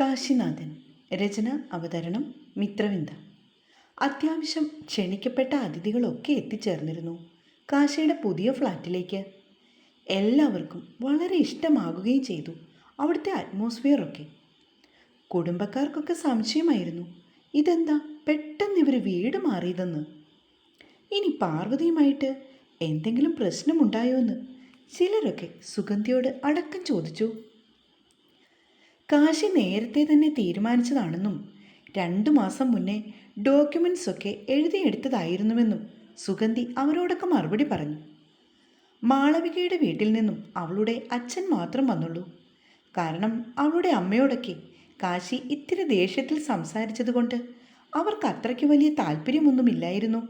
കാശിനാഥൻ. രചന അവതരണം മിത്രവിന്ദ. അത്യാവശ്യം ക്ഷണിക്കപ്പെട്ട അതിഥികളൊക്കെ എത്തിച്ചേർന്നിരുന്നു. കാശിയുടെ പുതിയ ഫ്ലാറ്റിലേക്ക്. എല്ലാവർക്കും വളരെ ഇഷ്ടമാകുകയും ചെയ്തു. അവിടുത്തെ അറ്റ്മോസ്ഫിയറൊക്കെ കുടുംബക്കാർക്കൊക്കെ സംശയമായിരുന്നു. ഇതെന്താ പെട്ടെന്ന് ഇവർ വീട് മാറിയതെന്ന്. ഇനി പാർവതിയുമായിട്ട് എന്തെങ്കിലും പ്രശ്നമുണ്ടായോ എന്ന് ചിലരൊക്കെ സുഗന്ധിയോട് അടക്കം ചോദിച്ചു. കാശി നേരത്തെ തന്നെ തീരുമാനിച്ചതാണെന്നും രണ്ടു മാസം മുന്നേ ഡോക്യുമെൻസ് ഒക്കെ എഴുതിയെടുത്തതായിരുന്നുവെന്നും സുഗന്ധി അവരോടൊക്കെ മറുപടി പറഞ്ഞു. മാളവികയുടെ വീട്ടിൽ നിന്നും അവളുടെ അച്ഛൻ മാത്രം വന്നുള്ളൂ. കാരണം അവളുടെ അമ്മയോടൊക്കെ കാശി ഇത്തിരി ദേഷ്യത്തിൽ സംസാരിച്ചതുകൊണ്ട് അവർക്ക് അത്രയ്ക്ക് വലിയ താല്പര്യമൊന്നുമില്ലായിരുന്നു.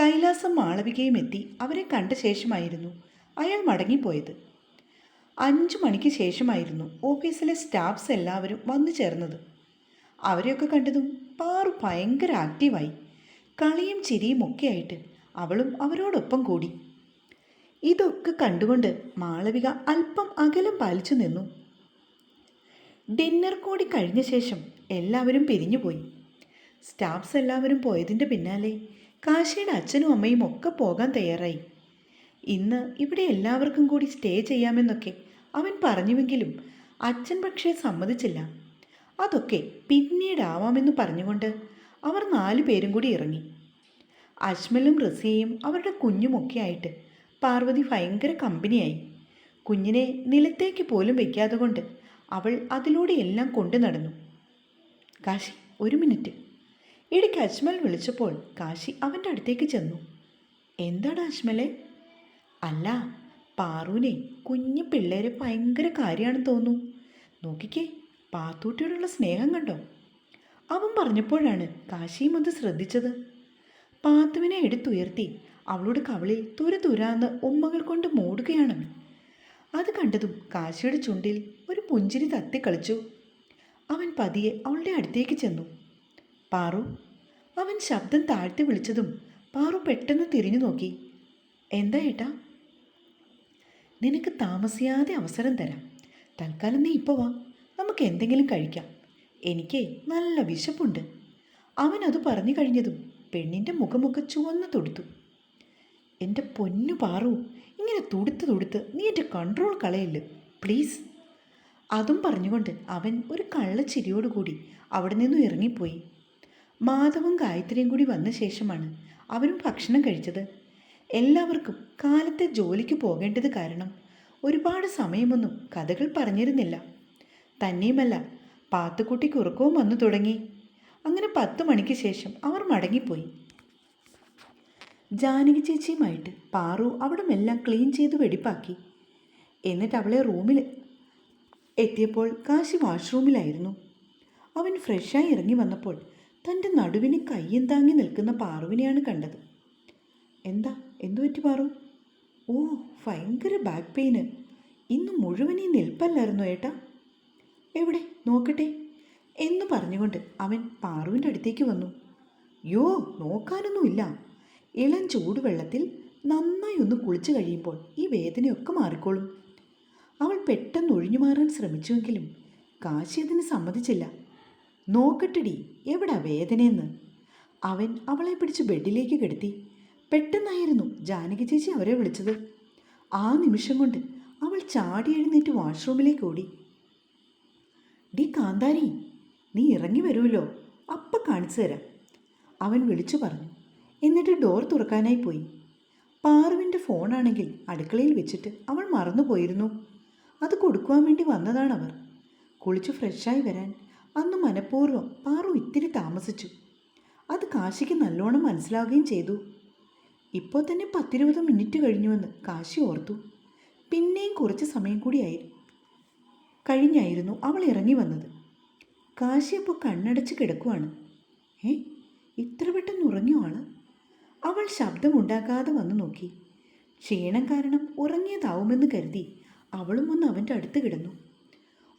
കൈലാസം മാളവികയും എത്തി അവരെ കണ്ട ശേഷമായിരുന്നു അയാൾ മടങ്ങിപ്പോയത്. അഞ്ചു മണിക്ക് ശേഷമായിരുന്നു ഓഫീസിലെ സ്റ്റാഫ്സ് എല്ലാവരും വന്നു ചേർന്നത്. അവരെയൊക്കെ കണ്ടതും പാറു ഭയങ്കര ആക്റ്റീവായി. കളിയും ചിരിയും ഒക്കെ ആയിട്ട് അവളും അവരോടൊപ്പം കൂടി. ഇതൊക്കെ കണ്ടുകൊണ്ട് മാളവിക അല്പം അകലം പാലിച്ചു നിന്നു. ഡിന്നർ കൂടി കഴിഞ്ഞ ശേഷം എല്ലാവരും പിരിഞ്ഞുപോയി സ്റ്റാഫ്സ് എല്ലാവരും പോയതിന്റെ പിന്നാലെ കാശിയുടെ അച്ഛനും അമ്മയും ഒക്കെ പോകാൻ തയ്യാറായി. ഇന്ന് ഇവിടെ എല്ലാവർക്കും കൂടി സ്റ്റേ ചെയ്യാമെന്നൊക്കെ അവൻ പറഞ്ഞുവെങ്കിലും അച്ഛൻ പക്ഷേ സമ്മതിച്ചില്ല. അതൊക്കെ പിന്നീടാവാമെന്ന് പറഞ്ഞുകൊണ്ട് അവർ നാലു പേരും കൂടി ഇറങ്ങി. അജ്മലും റസിയയും അവരുടെ കുഞ്ഞുമൊക്കെ ആയിട്ട് പാർവതി ഭയങ്കര കമ്പനിയായി. കുഞ്ഞിനെ നിലത്തേക്ക് പോലും വയ്ക്കാതെ കൊണ്ട് അവൾ അതിലൂടെ എല്ലാം കൊണ്ടു നടന്നു. കാശി ഒരു മിനിറ്റ്. ഇടയ്ക്ക് അജ്മൽ വിളിച്ചപ്പോൾ കാശി അവന്റെ അടുത്തേക്ക് ചെന്നു. എന്താണ് അജ്മലെ? അല്ല പാറുവിനെ കുഞ്ഞു പിള്ളേരെ ഭയങ്കര കാര്യമാണെന്ന് തോന്നുന്നു. നോക്കിക്കേ പാത്തൂട്ടിയോടുള്ള സ്നേഹം കണ്ടോ? അവൻ പറഞ്ഞപ്പോഴാണ് കാശിയും അത് ശ്രദ്ധിച്ചത്. പാത്തുവിനെ എടുത്തുയർത്തി അവളുടെ കവളിൽ തുര തുരാന്ന് ഉമ്മകൾ കൊണ്ട് മൂടുകയാണവൻ അത് കണ്ടതും കാശിയുടെ ചുണ്ടിൽ ഒരു പുഞ്ചിരി തത്തിക്കളിച്ചു അവൻ പതിയെ അവളുടെ അടുത്തേക്ക് ചെന്നു. പാറു അവൻ ശബ്ദം താഴ്ത്തി വിളിച്ചതും പാറു പെട്ടെന്ന് തിരിഞ്ഞു നോക്കി. എന്താ ഏട്ടാ? നിനക്ക് താമസിയാതെ അവസരം തരാം. തൽക്കാലം നീ ഇപ്പോൾ വാ. നമുക്ക് എന്തെങ്കിലും കഴിക്കാം. എനിക്ക് നല്ല വിശപ്പുണ്ട്. അവൻ അത് പറഞ്ഞു കഴിഞ്ഞതും പെണ്ണിന്റെ മുഖമൊക്കെ ചുവന്ന് തൊടുത്തു. എന്റെ പൊന്നു പാറു ഇങ്ങനെ തുടുത്ത് തുടുത്ത് നീ എന്റെ കൺട്രോൾ കളയല്ല്? പ്ലീസ് അതും പറഞ്ഞുകൊണ്ട് അവൻ ഒരു കള്ളച്ചിരിയോടുകൂടി അവിടെ നിന്നും ഇറങ്ങിപ്പോയി. മാധവും ഗായത്രിയും കൂടി വന്ന ശേഷമാണ് അവരും ഭക്ഷണം കഴിച്ചത്. എല്ലാവർക്കും കാലത്തെ ജോലിക്ക് പോകേണ്ടത് കാരണം ഒരുപാട് സമയമൊന്നും കഥകൾ പറഞ്ഞിരുന്നില്ല. തന്നെയുമല്ല പാത്തുക്കുട്ടിക്ക് ഉറക്കവും വന്നു തുടങ്ങി. അങ്ങനെ പത്ത് മണിക്ക് ശേഷം അവർ മടങ്ങിപ്പോയി. ജാനകി ചേച്ചിയുമായിട്ട് പാറു അവിടമെല്ലാം ക്ലീൻ ചെയ്ത് വെടിപ്പാക്കി. എന്നിട്ട് അവളെ റൂമിൽ എത്തിയപ്പോൾ കാശി വാഷ്റൂമിലായിരുന്നു. അവൻ ഫ്രഷായി ഇറങ്ങി വന്നപ്പോൾ തന്റെ നടുവിന് കയ്യും താങ്ങി നിൽക്കുന്ന പാറുവിനെയാണ് കണ്ടത്. എന്താ? എന്തു പറ്റി പാറു? ഓ ഭയങ്കര ബാക്ക് പെയിന് ഇന്ന് മുഴുവൻ ഈ നിൽപ്പല്ലായിരുന്നു ഏട്ടാ? എവിടെ? നോക്കട്ടെ. എന്ന് പറഞ്ഞുകൊണ്ട് അവൻ പാറുവിന്റെ അടുത്തേക്ക് വന്നു. യോ നോക്കാനൊന്നുമില്ല ഇളം ചൂടുവെള്ളത്തിൽ നന്നായി ഒന്ന് കുളിച്ചു കഴിയുമ്പോൾ ഈ വേദനയൊക്കെ മാറിക്കോളും. അവൾ പെട്ടെന്ന് ഒഴിഞ്ഞു മാറാൻ ശ്രമിച്ചുവെങ്കിലും കാശി അതിന് സമ്മതിച്ചില്ല. നോക്കട്ടെടി എവിടാ വേദനയെന്ന്? അവൻ അവളെ പിടിച്ച് ബെഡിലേക്ക് കിടത്തി. പെട്ടെന്നായിരുന്നു ജാനകി ചേച്ചി അവരെ വിളിച്ചത്. ആ നിമിഷം കൊണ്ട് അവൾ ചാടി എഴുന്നേറ്റ് വാഷ്റൂമിലേക്ക് ഓടി. ഡി കാന്താരി നീ ഇറങ്ങി വരുമല്ലോ അപ്പം കാണിച്ചു തരാം അവൻ വിളിച്ചു പറഞ്ഞു. എന്നിട്ട് ഡോർ തുറക്കാനായി പോയി. പാറുവിന്റെ ഫോണാണെങ്കിൽ അടുക്കളയിൽ വെച്ചിട്ട് അവൾ മറന്നുപോയിരുന്നു അത് കൊടുക്കുവാൻ വേണ്ടി വന്നതാണ് അവർ. കുളിച്ച് ഫ്രഷായി വരാൻ അന്ന് മനഃപൂർവം പാറു ഇത്തിരി താമസിച്ചു. അത് കാശിക്ക് നല്ലോണം മനസ്സിലാവുകയും ചെയ്തു. ഇപ്പോൾ തന്നെ പത്തിരുപത് മിനിറ്റ് കഴിഞ്ഞുവെന്ന് കാശി ഓർത്തു. പിന്നെയും കുറച്ച് സമയം കൂടിയായി കഴിഞ്ഞായിരുന്നു അവൾ ഇറങ്ങി വന്നത്. കാശി അപ്പോൾ കണ്ണടച്ച് കിടക്കുവാണ്. ഏ ഇത്ര പെട്ടെന്ന് ഉറങ്ങിയോ ആൾ? അവൾ ശബ്ദമുണ്ടാക്കാതെ വന്നു നോക്കി. ക്ഷീണം കാരണം ഉറങ്ങിയതാവുമെന്ന് കരുതി അവളും ഒന്ന് അവന്റെ അടുത്ത് കിടന്നു.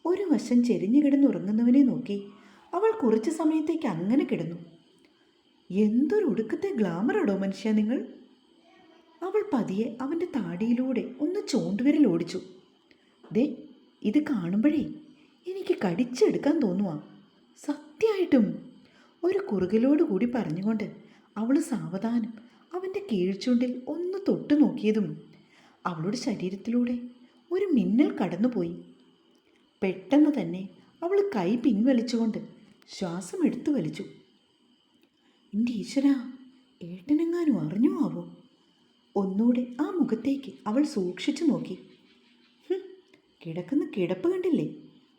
ഒരു വശം ചെരിഞ്ഞു കിടന്നുറങ്ങുന്നവനെ നോക്കി അവൾ കുറച്ച് സമയത്തേക്ക് അങ്ങനെ കിടന്നു. എന്തൊരു ഒടുക്കത്തെ ഗ്ലാമറാടോ മനുഷ്യ നിങ്ങൾ? അവൾ പതിയെ അവന്റെ താടിയിലൂടെ ഒന്ന് ചൂണ്ടുവിരൽ ഓടിച്ചു. ദേ ഇത് കാണുമ്പോഴേ എനിക്ക് കടിച്ചെടുക്കാൻ തോന്നുവാ. സത്യമായിട്ടും. ഒരു കുറുകലോട് കൂടി പറഞ്ഞുകൊണ്ട് അവൾ സാവധാനം അവന്റെ കീഴ്ചുണ്ടിൽ ഒന്ന് തൊട്ടു നോക്കിയതും അവളുടെ ശരീരത്തിലൂടെ ഒരു മിന്നൽ കടന്നുപോയി. പെട്ടെന്ന് തന്നെ അവൾ കൈ പിൻവലിച്ചുകൊണ്ട് ശ്വാസം എടുത്തു വലിച്ചു. എന്റെ ഈശ്വര ഏട്ടനെങ്ങാനും അറിഞ്ഞു ആവോ ഒന്നുകൂടെ ആ മുഖത്തേക്ക് അവൾ സൂക്ഷിച്ചു നോക്കി. കിടക്കുന്ന കിടപ്പ് കണ്ടില്ലേ?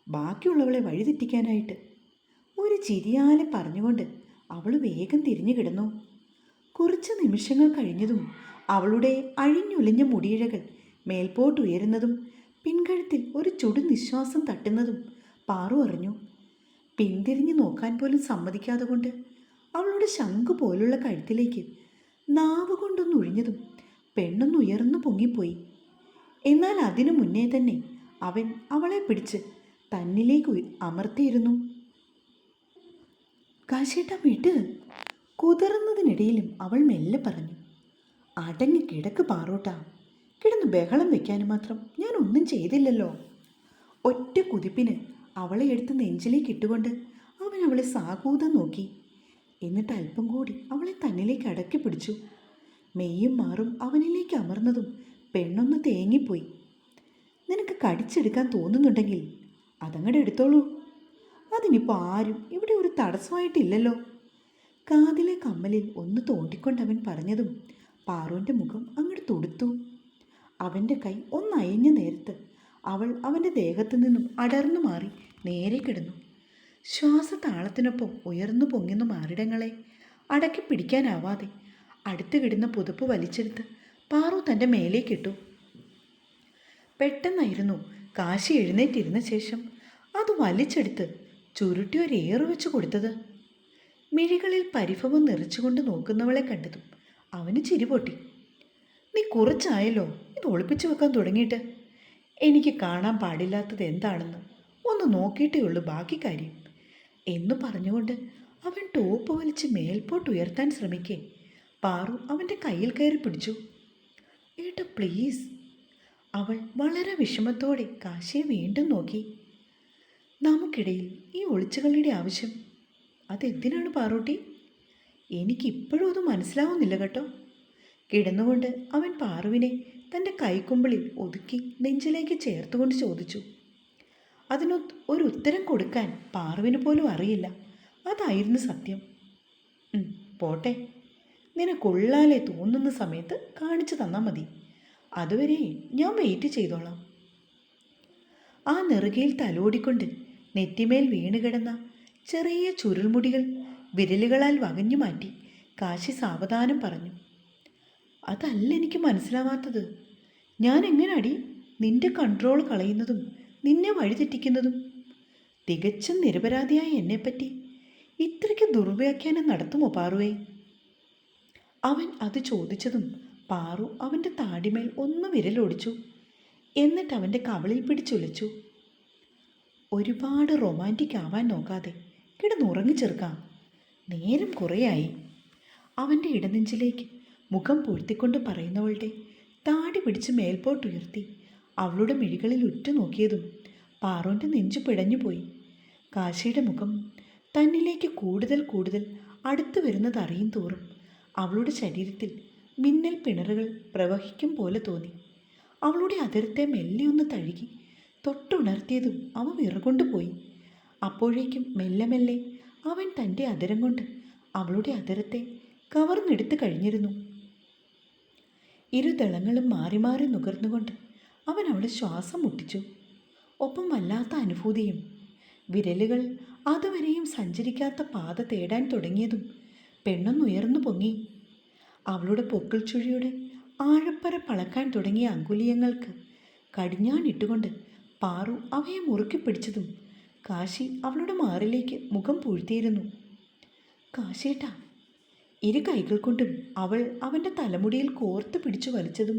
ബാക്കിയുള്ളവളെ വഴിതെറ്റിക്കാനായിട്ട്. ഒരു ചിരിയാലെ പറഞ്ഞുകൊണ്ട് അവൾ വേഗം തിരിഞ്ഞു കിടന്നു. കുറച്ച് നിമിഷങ്ങൾ കഴിഞ്ഞതും അവളുടെ അഴിഞ്ഞൊലിഞ്ഞ മുടിയിഴകൾ മേൽപോട്ടുയരുന്നതും പിൻകഴുത്തിൽ ഒരു ചുടു നിശ്വാസം തട്ടുന്നതും പാറു അറിഞ്ഞു. പിന്തിരിഞ്ഞു നോക്കാൻ പോലും സമ്മതിക്കാതെ കൊണ്ട് അവളുടെ ശംഖ് പോലുള്ള കഴുത്തിലേക്ക് നാവ് കൊണ്ടൊന്ന് ഒഴിഞ്ഞതും പെണ്ണൊന്ന് ഉയർന്നു പൊങ്ങിപ്പോയി. എന്നാൽ അതിനു മുന്നേ തന്നെ അവൻ അവളെ പിടിച്ച് തന്നിലേക്ക് അമർത്തിയിരുന്നു. കാശേട്ട വീട്ട് കുതിർന്നതിനിടയിലും അവൾ മെല്ലെ പറഞ്ഞു. അടങ്ങി കിടക്ക് പാറോട്ട. കിടന്ന് ബഹളം വെക്കാനും മാത്രം ഞാൻ ഒന്നും ചെയ്തില്ലല്ലോ. ഒറ്റ കുതിപ്പിന് അവളെ എടുത്ത് നെഞ്ചിലേക്ക് ഇട്ടുകൊണ്ട് അവൻ അവളെ സാകൂതം നോക്കി. എന്നിട്ട് അല്പം കൂടി അവളെ തന്നിലേക്ക് അടക്കി പിടിച്ചു. മെയ്യും മാറും അവനിലേക്ക് അമർന്നതും പെണ്ണൊന്ന് തേങ്ങിപ്പോയി. നിനക്ക് കടിച്ചെടുക്കാൻ തോന്നുന്നുണ്ടെങ്കിൽ അതങ്ങടെ എടുത്തോളൂ. അതിനിപ്പോൾ ആരും ഇവിടെ ഒരു തടസ്സമായിട്ടില്ലല്ലോ. കാതിലെ കമ്മലിൽ ഒന്ന് തോണ്ടിക്കൊണ്ടവൻ പറഞ്ഞതും പാറുവിന്റെ മുഖം അങ്ങോട്ട് തൊടുത്തു. അവന്റെ കൈ ഒന്നയഞ്ഞ നേരത്ത് അവൾ അവന്റെ ദേഹത്തു നിന്നും അടർന്നു മാറി നേരെ കിടന്നു. ശ്വാസതാളത്തിനൊപ്പം ഉയർന്നു പൊങ്ങുന്ന മാറിടങ്ങളെ അടക്കി പിടിക്കാനാവാതെ അടുത്ത് കിടന്ന പുതപ്പ് വലിച്ചെടുത്ത് പാറു തന്റെ മേലേക്കിട്ടു പെട്ടെന്നായിരുന്നു കാശി എഴുന്നേറ്റിരുന്ന ശേഷം അത് വലിച്ചെടുത്ത് ചുരുട്ടി ഒരു ഏറ് വെച്ച് കൊടുത്തത്. മിഴികളിൽ പരിഭവം നിറച്ചുകൊണ്ട് നോക്കുന്നവളെ കണ്ടതും അവന് ചിരിപൊട്ടി നീ കുറച്ചായല്ലോ ഇത് ഒളിപ്പിച്ചു വെക്കാൻ തുടങ്ങിയിട്ട്. എനിക്ക് കാണാൻ പാടില്ലാത്തത് എന്താണെന്ന് ഒന്ന് നോക്കിയിട്ടേ ഉള്ളൂ ബാക്കി കാര്യം എന്ന് പറഞ്ഞുകൊണ്ട് അവൻ ടോപ്പ് വലിച്ച് മേൽപോട്ട് ഉയർത്താൻ ശ്രമിക്കേ. പാറു അവന്റെ കയ്യിൽ കയറി പിടിച്ചു. ഏട്ട പ്ലീസ് അവൾ വളരെ വിഷമത്തോടെ കാശിയെ വീണ്ടും നോക്കി. നമുക്കിടയിൽ ഈ ഒളിച്ചുകളിയുടെ ആവശ്യം. അതെന്തിനാണ് പാറൂട്ടി? എനിക്കിപ്പോഴും അത് മനസ്സിലാവുന്നില്ല കേട്ടോ. കിടന്നുകൊണ്ട് അവൻ പാറുവിനെ തന്റെ കൈക്കുമ്പിളിൽ ഒതുക്കി നെഞ്ചിലേക്ക് ചേർത്തുകൊണ്ട് ചോദിച്ചു. അതിന് ഒരു ഉത്തരം കൊടുക്കാൻ പാറുവിന് പോലും അറിയില്ല. അതായിരുന്നു സത്യം. പോട്ടെ. നിനക്കൊള്ളാലെ തോന്നുന്ന സമയത്ത് കാണിച്ചു തന്നാൽ മതി. അതുവരെ ഞാൻ വെയിറ്റ് ചെയ്തോളാം. ആ നെറുകയിൽ തലോടിക്കൊണ്ട് നെറ്റിമേൽ വീണുകിടന്ന ചെറിയ ചുരുൾമുടികൾ വിരലുകളാൽ വകഞ്ഞു മാറ്റി കാശി സാവധാനം പറഞ്ഞു. അതല്ല എനിക്ക് മനസ്സിലാവാത്തത്. ഞാൻ എങ്ങനാടി നിന്റെ കൺട്രോൾ കളയുന്നതും നിന്നെ വഴിതെറ്റിക്കുന്നതും? തികച്ചും നിരപരാധിയായ എന്നെപ്പറ്റി ഇത്രയ്ക്ക് ദുർവ്യാഖ്യാനം നടത്തുമോ പാറുവേ? അവൻ അത് ചോദിച്ചതും പാറു അവന്റെ താടിമേൽ ഒന്ന് വിരലൊടിച്ചു. എന്നിട്ട് അവന്റെ കവളിൽ പിടിച്ചുലച്ചു. ഒരുപാട് റൊമാന്റിക് ആവാൻ നോക്കാതെ കിടന്നുറങ്ങി ചെറുക്കാം. നേരം കുറേയായി. അവന്റെ ഇടനെഞ്ചിലേക്ക് മുഖം പൂഴ്ത്തിക്കൊണ്ട് പറയുന്നവളുടെ താടി പിടിച്ച് മേൽപോട്ടുയർത്തി അവളുടെ മിഴികളിൽ ഉറ്റുനോക്കിയതും പാറോന്റെ നെഞ്ചു പിടഞ്ഞുപോയി. കാശിയുടെ മുഖം തന്നിലേക്ക് കൂടുതൽ കൂടുതൽ അടുത്തു വരുന്നത് അറിയും തോറും അവളുടെ ശരീരത്തിൽ മിന്നൽ പിണറുകൾ പ്രവഹിക്കും പോലെ തോന്നി. അവളുടെ അതിരത്തെ മെല്ലെ ഒന്ന് തഴുകി തൊട്ടുണർത്തിയതും അവ വിറകൊണ്ടുപോയി അപ്പോഴേക്കും മെല്ലെ മെല്ലെ അവൻ തന്റെ അതിരം കൊണ്ട് അവളുടെ അതിരത്തെ കവർന്നെടുത്ത് കഴിഞ്ഞിരുന്നു. ഇരുതളങ്ങളും മാറി മാറി നുകർന്നുകൊണ്ട് അവൻ അവളെ ശ്വാസം മുട്ടിച്ചു. ഒപ്പം വല്ലാത്ത അനുഭൂതിയും വിരലുകൾ അതുവരെയും സഞ്ചരിക്കാത്ത പാത തേടാൻ തുടങ്ങിയതും പെണ്ണൊന്നുയർന്നു പൊങ്ങി. അവളുടെ പൊക്കിൾ ചുഴിയുടെ ആഴപ്പര പളക്കാൻ തുടങ്ങിയ അങ്കുലിയങ്ങൾക്ക് കടിഞ്ഞാണിട്ടുകൊണ്ട് പാറു അവയെ മുറുക്കി പിടിച്ചതും കാശി അവളുടെ മാറിലേക്ക് മുഖം പൂഴ്ത്തിയിരുന്നു. കാശേട്ടാ ഇരു കൈകൾ കൊണ്ടും അവൾ അവന്റെ തലമുടിയിൽ കോർത്ത് പിടിച്ചു വലിച്ചതും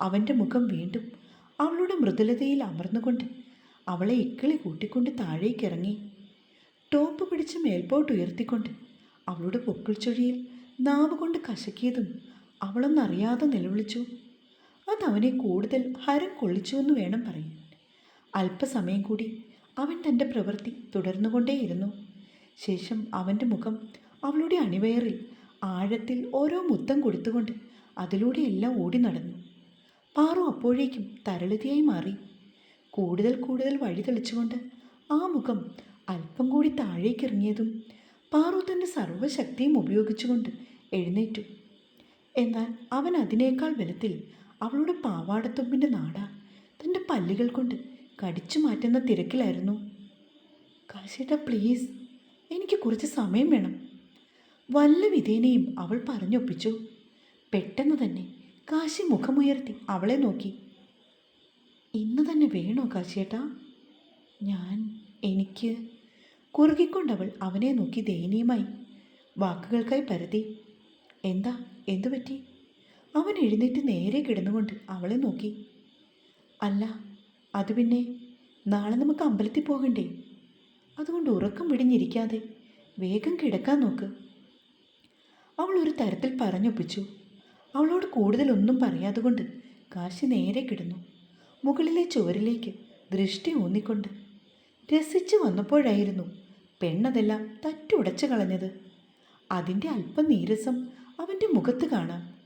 അവന്റെ മുഖം വീണ്ടും അവളുടെ മൃദുലതയിൽ അമർന്നുകൊണ്ട് അവളെ ഇക്കിളി കൂട്ടിക്കൊണ്ട് താഴേക്കിറങ്ങി. ടോപ്പ് പിടിച്ച് മേൽപോട്ട് ഉയർത്തിക്കൊണ്ട് അവളുടെ പൊക്കിൾ ചുഴിയിൽ നാവ് കൊണ്ട് കശക്കിയതും അവളൊന്നറിയാതെ നിലവിളിച്ചു. അതവനെ കൂടുതൽ ഹരം കൊള്ളിച്ചുവെന്ന് വേണം പറയാൻ. അല്പസമയം കൂടി അവൻ തന്റെ പ്രവൃത്തി തുടർന്നുകൊണ്ടേയിരുന്നു. ശേഷം അവന്റെ മുഖം അവളുടെ അണിവയറിൽ ആഴത്തിൽ ഓരോ മുത്തം കൊടുത്തുകൊണ്ട് അതിലൂടെ എല്ലാം ഓടി നടന്നു. പാറു അപ്പോഴേക്കും തരളിതയായി മാറി. കൂടുതൽ കൂടുതൽ വഴി തെളിച്ചുകൊണ്ട് ആ മുഖം അല്പം കൂടി താഴേക്കിറങ്ങിയതും പാറു തന്റെ സർവശക്തിയും ഉപയോഗിച്ചുകൊണ്ട് എഴുന്നേറ്റു. എന്നാൽ അവൻ അതിനേക്കാൾ ബലത്തിൽ അവളുടെ പാവാടത്തുമ്പിന്റെ നാട. തന്റെ പല്ലുകൾ കൊണ്ട് കടിച്ചു മാറ്റുന്ന തിരക്കിലായിരുന്നു. കാശേട്ട പ്ലീസ്. എനിക്ക് കുറച്ച് സമയം വേണം. വല്ല വിധേനയും അവൾ പറഞ്ഞൊപ്പിച്ചു. പെട്ടെന്ന് തന്നെ കാശി മുഖമുയർത്തി അവളെ നോക്കി. ഇന്ന് തന്നെ വേണോ കാശിയേട്ടാ? ഞാൻ എനിക്ക് കുറുകിക്കൊണ്ടവൾ അവനെ നോക്കി ദയനീയമായി. വാക്കുകൾക്കായി പരതി. എന്താ? എന്തു പറ്റി? അവൻ എഴുന്നേറ്റ് നേരെ കിടന്നുകൊണ്ട് അവളെ നോക്കി. അല്ല അത് പിന്നെ നാളെ നമുക്ക് അമ്പലത്തിൽ പോകണ്ടേ? അതുകൊണ്ട് ഉറക്കം വിടിഞ്ഞിരിക്കാതെ വേഗം കിടക്കാൻ നോക്ക്. അവൾ ഒരു തരത്തിൽ പറഞ്ഞൊപ്പിച്ചു. അവളോട് കൂടുതലൊന്നും പറയാതെ കൊണ്ട് കാശി നേരെ കിടന്നു. മുകളിലെ ചുവരിലേക്ക് ദൃഷ്ടി ഊന്നിക്കൊണ്ട് രസിച്ചു വന്നപ്പോഴായിരുന്നു പെണ്ണതെല്ലാം തറ്റുടച്ചു കളഞ്ഞത്. അതിന്റെ അല്പം നീരസം അവന്റെ മുഖത്ത് കാണാം.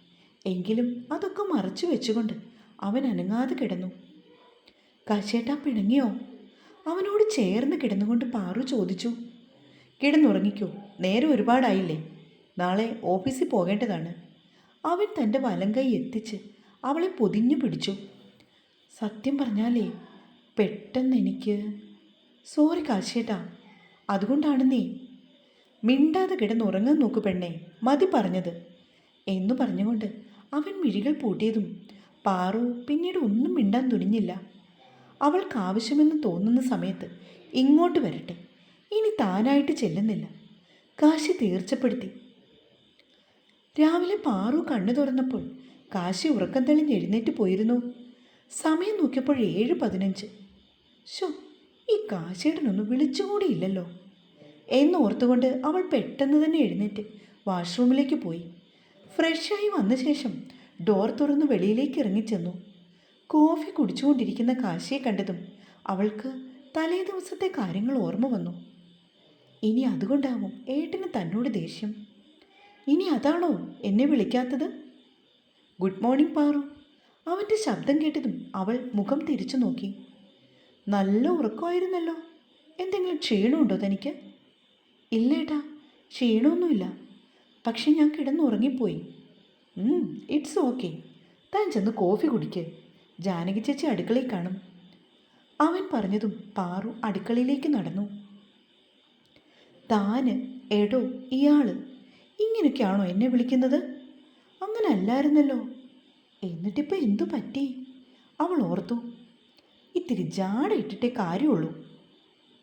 എങ്കിലും അതൊക്കെ മറച്ചു വെച്ചുകൊണ്ട് അവൻ അനങ്ങാതെ കിടന്നു. കാശേട്ടാ പിണങ്ങിയോ? അവനോട് ചേർന്ന് കിടന്നുകൊണ്ട് പാറു ചോദിച്ചു. കിടന്നുറങ്ങിക്കോ നേരം ഒരുപാടായില്ലേ. നാളെ ഓഫീസിൽ പോകേണ്ടതാണ്. അവൻ തന്റെ വലം കൈ എത്തിച്ച് അവളെ പൊതിഞ്ഞു പിടിച്ചു. സത്യം പറഞ്ഞാലേ പെട്ടെന്ന് എനിക്ക് സോറി കാശേട്ടാ അതുകൊണ്ടാണ് നീ മിണ്ടാതെ കിടന്നുറങ്ങാൻ നോക്കു പെണ്ണേ മതി പറഞ്ഞത്. എന്നു പറഞ്ഞുകൊണ്ട് അവൻ മിഴികൾ പൂട്ടിയതും പാറു പിന്നീട് ഒന്നും മിണ്ടാൻ തുനിഞ്ഞില്ല. അവൾക്ക് ആവശ്യമെന്ന് തോന്നുന്ന സമയത്ത് ഇങ്ങോട്ട് വരട്ടെ. ഇനി താനായിട്ട് ചെല്ലുന്നില്ല. കാശി തീർച്ചപ്പെടുത്തി. രാവിലെ പാറു കണ്ണു തുറന്നപ്പോൾ കാശി ഉറക്കം തെളിഞ്ഞ് എഴുന്നേറ്റ് പോയിരുന്നു. സമയം നോക്കിയപ്പോൾ ഏഴ് പതിനഞ്ച്. ഷോ ഈ കാശേടനൊന്നും വിളിച്ചുകൂടിയില്ലല്ലോ. എന്നോർത്തുകൊണ്ട് അവൾ പെട്ടെന്ന് തന്നെ എഴുന്നേറ്റ് വാഷ്റൂമിലേക്ക് പോയി. ഫ്രഷായി വന്ന ശേഷം ഡോർ തുറന്ന് വെളിയിലേക്ക് ഇറങ്ങിച്ചെന്നു. കോഫി കുടിച്ചുകൊണ്ടിരിക്കുന്ന കാശിയെ കണ്ടതും അവൾക്ക് തലേ ദിവസത്തെ കാര്യങ്ങൾ ഓർമ്മ വന്നു. ഇനി അതുകൊണ്ടാവും ഏട്ടന് തന്നോട് ദേഷ്യം. ഇനി അതാണോ എന്നെ വിളിക്കാത്തത്? Good morning Paru. അവന്റെ ശബ്ദം കേട്ടതും അവൾ മുഖം തിരിച്ചു നോക്കി. നല്ല ഉറക്കമായിരുന്നല്ലോ. എന്തെങ്കിലും ക്ഷീണമുണ്ടോ തനിക്ക്? ഇല്ലേട്ടാ ക്ഷീണമൊന്നുമില്ല. പക്ഷെ ഞാൻ കിടന്നുറങ്ങിപ്പോയി. ഇറ്റ്സ് ഓക്കെ താൻ ചെന്ന് കോഫി കുടിക്ക്. ജാനകി ചേച്ചി അടുക്കളയിൽ കാണും. അവൻ പറഞ്ഞതും പാറു അടുക്കളയിലേക്ക് നടന്നു. താന് എടോ ഇയാൾ ഇങ്ങനെയൊക്കെയാണോ എന്നെ വിളിക്കുന്നത്? അങ്ങനെ അല്ലായിരുന്നല്ലോ എന്നിട്ടിപ്പോൾ എന്തു പറ്റി? അവൾ ഓർത്തു. ഇത്തിരി ജാട ഇട്ടിട്ടേ കാര്യമുള്ളൂ.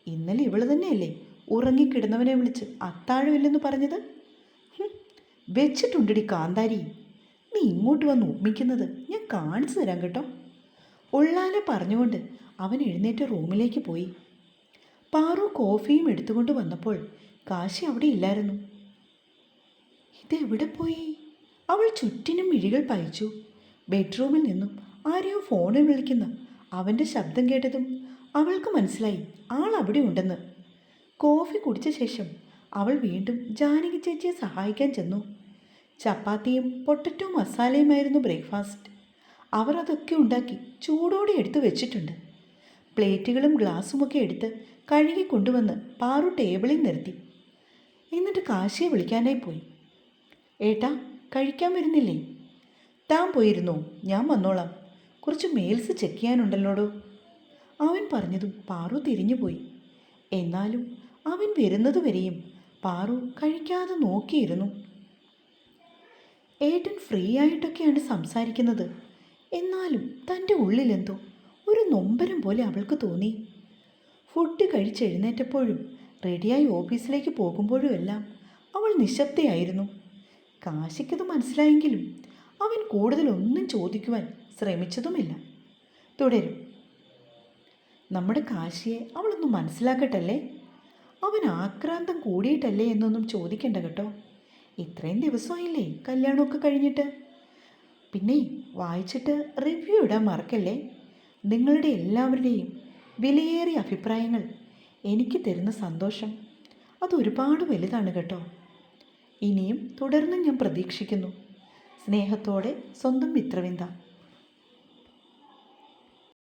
ഇന്നലെ ഇവൾ തന്നെയല്ലേ ഉറങ്ങിക്കിടന്നവനെ വിളിച്ച് അത്താഴമില്ലെന്ന് പറഞ്ഞത്? വെച്ചിട്ടുണ്ടടി കാന്താരി. നീ ഇങ്ങോട്ട് വന്ന് ഉമ്മിക്കുന്നത് ഞാൻ കാണിച്ചു തരാം കേട്ടോ. ഉള്ളാലെ പറഞ്ഞുകൊണ്ട് അവൻ എഴുന്നേറ്റ് റൂമിലേക്ക് പോയി. പാറു കോഫിയും എടുത്തുകൊണ്ട് വന്നപ്പോൾ കാശി അവിടെ ഇല്ലായിരുന്നു. ഇതെവിടെ പോയി? അവൾ ചുറ്റിനും മിഴികൾ പയച്ചു ബെഡ്റൂമിൽ നിന്നും ആരെയോ ഫോണിൽ വിളിക്കുന്ന അവന്റെ ശബ്ദം കേട്ടതും അവൾക്ക് മനസ്സിലായി ആൾ അവിടെ ഉണ്ടെന്ന്. കോഫി കുടിച്ച ശേഷം അവൾ വീണ്ടും ജാനകി ചേച്ചിയെ സഹായിക്കാൻ ചെന്നു. ചപ്പാത്തിയും പൊട്ടറ്റോ മസാലയുമായിരുന്നു ബ്രേക്ക്ഫാസ്റ്റ്. അവർ അതൊക്കെ ഉണ്ടാക്കി ചൂടോടെ എടുത്തു വെച്ചിട്ടുണ്ട്. പ്ലേറ്റുകളും ഗ്ലാസ്സുമൊക്കെ എടുത്ത് കഴുകി കൊണ്ടുവന്ന് പാറു ടേബിളിൽ നിർത്തി. എന്നിട്ട് കാശിയെ വിളിക്കാനായി പോയി. ഏട്ടാ കഴിക്കാൻ വരുന്നില്ലേ? താൻ പോയിരുന്നോ ഞാൻ വന്നോളാം. കുറച്ച് മെയിൽസ് ചെക്ക് ചെയ്യാനുണ്ടല്ലോടോ? അവൻ പറഞ്ഞതും പാറു തിരിഞ്ഞുപോയി. എന്നാലും അവൻ വരുന്നതുവരെയും പാറു കഴിക്കാതെ നോക്കിയിരുന്നു. ഏട്ടൻ ഫ്രീ ആയിട്ടൊക്കെയാണ് സംസാരിക്കുന്നത്. എന്നാലും തന്റെ ഉള്ളിലെന്തോ ഒരു നൊമ്പരം പോലെ അവൾക്ക് തോന്നി. ഫുഡ് കഴിച്ചെഴുന്നേറ്റപ്പോഴും റെഡിയായി ഓഫീസിലേക്ക് പോകുമ്പോഴുമെല്ലാം അവൾ നിശബ്ദയായിരുന്നു. കാശിക്കത് മനസ്സിലായെങ്കിലും അവൻ കൂടുതലൊന്നും ചോദിക്കുവാൻ ശ്രമിച്ചതുമില്ല. തുടരും. നമ്മുടെ കാശിയെ അവളൊന്ന് മനസ്സിലാക്കട്ടല്ലേ? അവൻ ആക്രാന്തം കൂടിയിട്ടല്ലേ എന്നൊന്നും ചോദിക്കേണ്ട കേട്ടോ. ഇത്രയും ദിവസമായില്ലേ കല്യാണമൊക്കെ കഴിഞ്ഞിട്ട്? പിന്നെ വായിച്ചിട്ട് റിവ്യൂ ഇടാൻ മറക്കല്ലേ? നിങ്ങളുടെ എല്ലാവരുടെയും വിലയേറിയ അഭിപ്രായങ്ങൾ എനിക്ക് തരുന്ന സന്തോഷം അത് ഒരുപാട് വലുതാണ് കേട്ടോ. ഇനിയും തുടർന്നും ഞാൻ പ്രതീക്ഷിക്കുന്നു. സ്നേഹത്തോടെ സ്വന്തം മിത്രവിന്ദ.